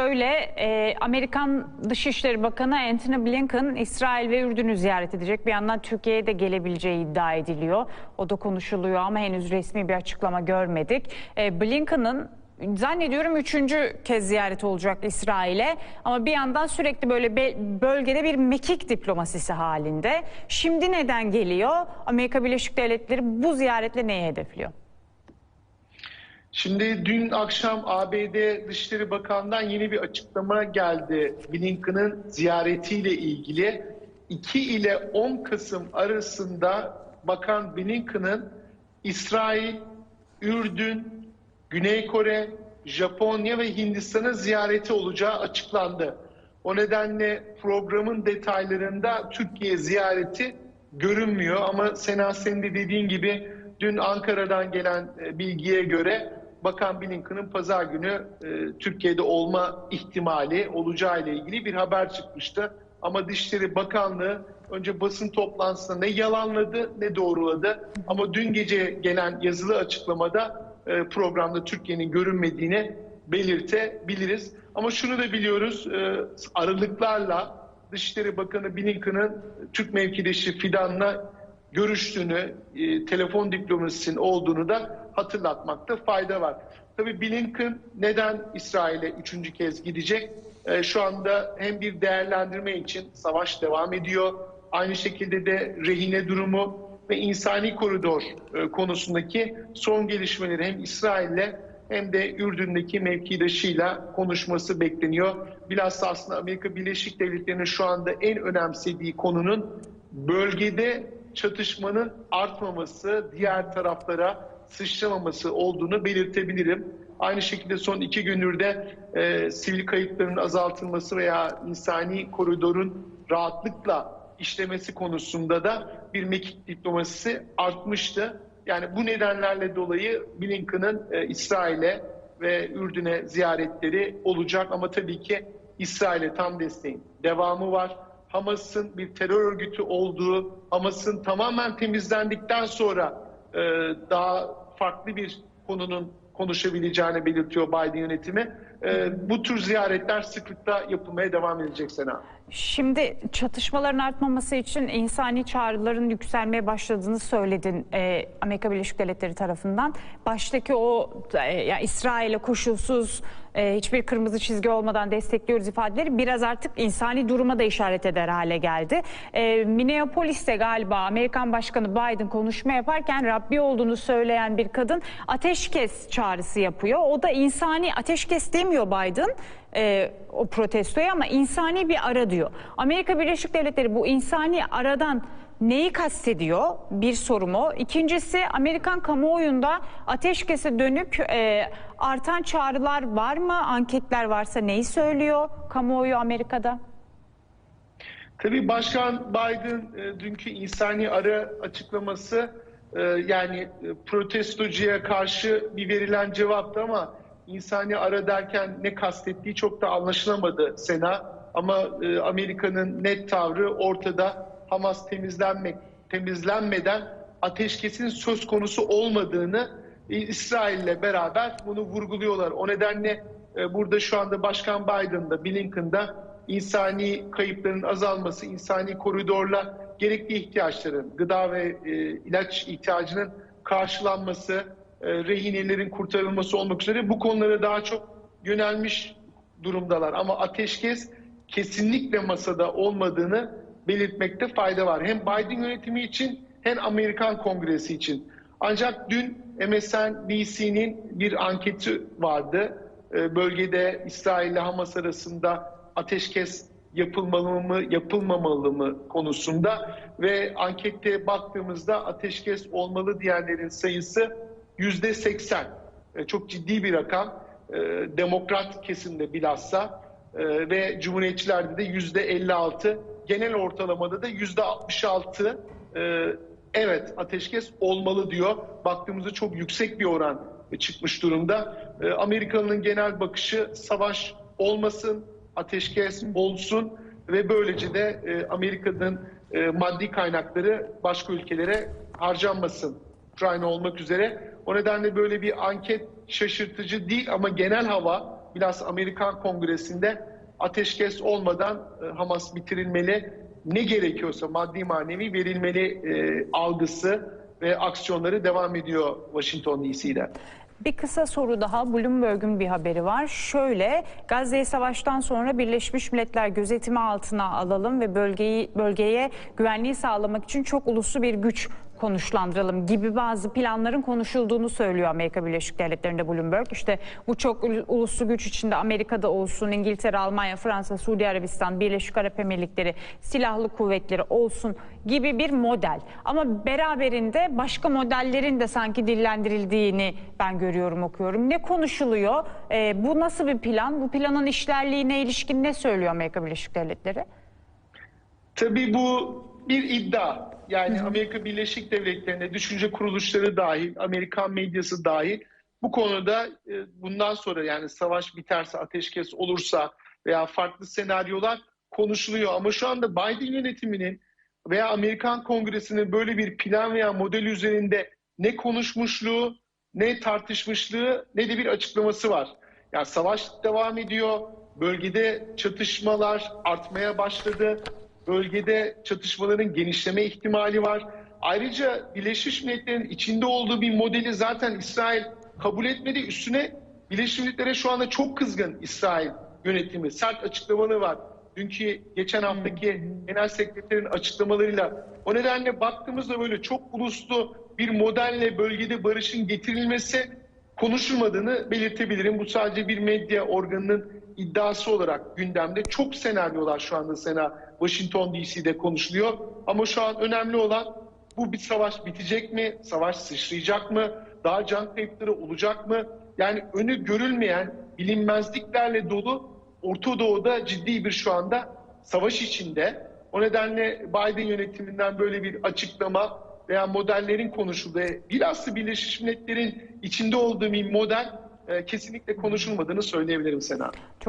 Şöyle e, Amerikan Dışişleri Bakanı Antony Blinken İsrail ve Ürdün'ü ziyaret edecek. Bir yandan Türkiye'ye de gelebileceği iddia ediliyor. O da konuşuluyor ama henüz resmi bir açıklama görmedik. E, Blinken'ın zannediyorum üçüncü kez ziyaret olacak İsrail'e. Ama bir yandan sürekli böyle be- bölgede bir mekik diplomasisi halinde. Şimdi neden geliyor? Amerika Birleşik Devletleri bu ziyaretle neyi hedefliyor? Şimdi dün akşam ABD Dışişleri Bakanı'ndan yeni bir açıklama geldi. Blinken'ın ziyaretiyle ilgili 2 ile 10 Kasım arasında Bakan Blinken'ın İsrail, Ürdün, Güney Kore, Japonya ve Hindistan'a ziyareti olacağı açıklandı. O nedenle programın detaylarında Türkiye ziyareti görünmüyor ama Sena senin de dediğin gibi dün Ankara'dan gelen e, bilgiye göre Bakan Blinken'ın pazar günü e, Türkiye'de olma ihtimali olacağı ile ilgili bir haber çıkmıştı. Ama Dışişleri Bakanlığı önce basın toplantısında ne yalanladı ne doğruladı. Ama dün gece gelen yazılı açıklamada e, programda Türkiye'nin görünmediğini belirtebiliriz. Ama şunu da biliyoruz aralıklarla Dışişleri Bakanı Blinken'ın Türk mevkidaşı Fidan'la görüştüğünü, e, telefon diplomasisinin olduğunu da hatırlatmakta fayda var. Tabii Blinken neden İsrail'e üçüncü kez gidecek? E, şu anda hem bir değerlendirme için savaş devam ediyor. Aynı şekilde de rehine durumu ve insani koridor e, konusundaki son gelişmeleri hem İsrail'le hem de Ürdün'deki mevkidaşıyla konuşması bekleniyor. Bilhassa aslında Amerika Birleşik Devletleri'nin şu anda en önemsediği konunun bölgede çatışmanın artmaması, diğer taraflara sıçramaması olduğunu belirtebilirim. Aynı şekilde son iki gündür de e, sivil kayıpların azaltılması veya insani koridorun rahatlıkla işlemesi konusunda da bir mekik diplomasisi artmıştı. Yani bu nedenlerle dolayı Blinken'ın e, İsrail'e ve Ürdün'e ziyaretleri olacak ama tabii ki İsrail'e tam desteğin devamı var. Hamas'ın bir terör örgütü olduğu, Hamas'ın tamamen temizlendikten sonra e, daha farklı bir konunun konuşabileceğini belirtiyor Biden yönetimi. E, bu tür ziyaretler sıklıkla yapılmaya devam edecek Sena. Şimdi çatışmaların artmaması için insani çağrıların yükselmeye başladığını söyledin e, Amerika Birleşik Devletleri tarafından. Baştaki o e, yani İsrail'e koşulsuz e, hiçbir kırmızı çizgi olmadan destekliyoruz ifadeleri biraz artık insani duruma da işaret eder hale geldi. E, Minneapolis'te galiba Amerikan Başkanı Biden konuşma yaparken Rabbi olduğunu söyleyen bir kadın ateşkes çağrısı yapıyor. O da insani ateşkes demiyor Biden e, o protestoya ama insani bir ara diyor. Amerika Birleşik Devletleri bu insani aradan neyi kastediyor? Bir sorum o. İkincisi Amerikan kamuoyunda ateşkese dönük e, artan çağrılar var mı? Anketler varsa neyi söylüyor kamuoyu Amerika'da? Tabii Başkan Biden e, dünkü insani ara açıklaması e, yani e, protestocuya karşı bir verilen cevaptı ama insani ara derken ne kastettiği çok da anlaşılamadı Sena. Ama e, Amerika'nın net tavrı ortada. Hamas temizlenmek temizlenmeden ateşkesin söz konusu olmadığını e, İsrail'le beraber bunu vurguluyorlar. O nedenle e, burada şu anda Başkan Biden'da, Blinken'da insani kayıpların azalması, insani koridorla gerekli ihtiyaçların, gıda ve e, ilaç ihtiyacının karşılanması, rehinelerin kurtarılması olmak üzere bu konulara daha çok yönelmiş durumdalar. Ama ateşkes kesinlikle masada olmadığını belirtmekte fayda var. Hem Biden yönetimi için hem Amerikan Kongresi için. Ancak dün MSNBC'nin bir anketi vardı. E, bölgede İsrail ile Hamas arasında ateşkes yapılmalı mı, yapılmamalı mı konusunda ve ankette baktığımızda ateşkes olmalı diyenlerin sayısı yüzde seksen. E, çok ciddi bir rakam. E, demokrat kesimde bilhassa e, ve cumhuriyetçilerde de yüzde elli altı. Genel ortalamada da yüzde altmış altı evet ateşkes olmalı diyor. Baktığımızda çok yüksek bir oran çıkmış durumda. Amerika'nın genel bakışı savaş olmasın, ateşkes olsun ve böylece de Amerika'nın maddi kaynakları başka ülkelere harcanmasın. Ukrayna olmak üzere. O nedenle böyle bir anket şaşırtıcı değil ama genel hava bilhassa Amerikan Kongresi'nde ateşkes olmadan e, Hamas bitirilmeli, ne gerekiyorsa maddi manevi verilmeli e, algısı ve aksiyonları devam ediyor Washington DC'de. Bir kısa soru daha. Bloomberg'un bir haberi var. Şöyle, Gazze'yi savaştan sonra Birleşmiş Milletler gözetimi altına alalım ve bölgeyi bölgeye güvenliği sağlamak için çok uluslu bir güç konuşlandıralım gibi bazı planların konuşulduğunu söylüyor Amerika Birleşik Devletleri'nde Bloomberg. İşte bu çok ul- uluslu güç içinde Amerika'da olsun, İngiltere, Almanya, Fransa, Suudi Arabistan, Birleşik Arap Emirlikleri, silahlı kuvvetleri olsun gibi bir model. Ama beraberinde başka modellerin de sanki dillendirildiğini ben görüyorum, okuyorum. Ne konuşuluyor? Ee, bu nasıl bir plan? Bu planın işlerliğine ilişkin ne söylüyor Amerika Birleşik Devletleri? Tabii bu bir iddia. Yani Amerika Birleşik Devletleri'nde düşünce kuruluşları dahil, Amerikan medyası dahil bu konuda e, bundan sonra yani savaş biterse, ateşkes olursa veya farklı senaryolar konuşuluyor. Ama şu anda Biden yönetiminin veya Amerikan Kongresi'nin böyle bir plan veya model üzerinde ne konuşmuşluğu, ne tartışmışlığı, ne de bir açıklaması var. Yani savaş devam ediyor, bölgede çatışmalar artmaya başladı bölgede çatışmaların genişleme ihtimali var. Ayrıca Birleşmiş Milletler'in içinde olduğu bir modeli zaten İsrail kabul etmedi. Üstüne Birleşmiş Milletler'e şu anda çok kızgın İsrail yönetimi. Sert açıklamaları var. Dünkü geçen haftaki genel sekreterin açıklamalarıyla. O nedenle baktığımızda böyle çok uluslu bir modelle bölgede barışın getirilmesi konuşulmadığını belirtebilirim. Bu sadece bir medya organının iddiası olarak gündemde. Çok senaryolar şu anda sena Washington DC'de konuşuluyor. Ama şu an önemli olan bu bir savaş bitecek mi? Savaş sıçrayacak mı? Daha can kayıpları olacak mı? Yani önü görülmeyen bilinmezliklerle dolu Orta Doğu'da ciddi bir şu anda savaş içinde. O nedenle Biden yönetiminden böyle bir açıklama veya modellerin konuşulduğu, bilhassa Birleşmiş Milletler'in içinde olduğu bir model e, kesinlikle konuşulmadığını söyleyebilirim Sena. Çok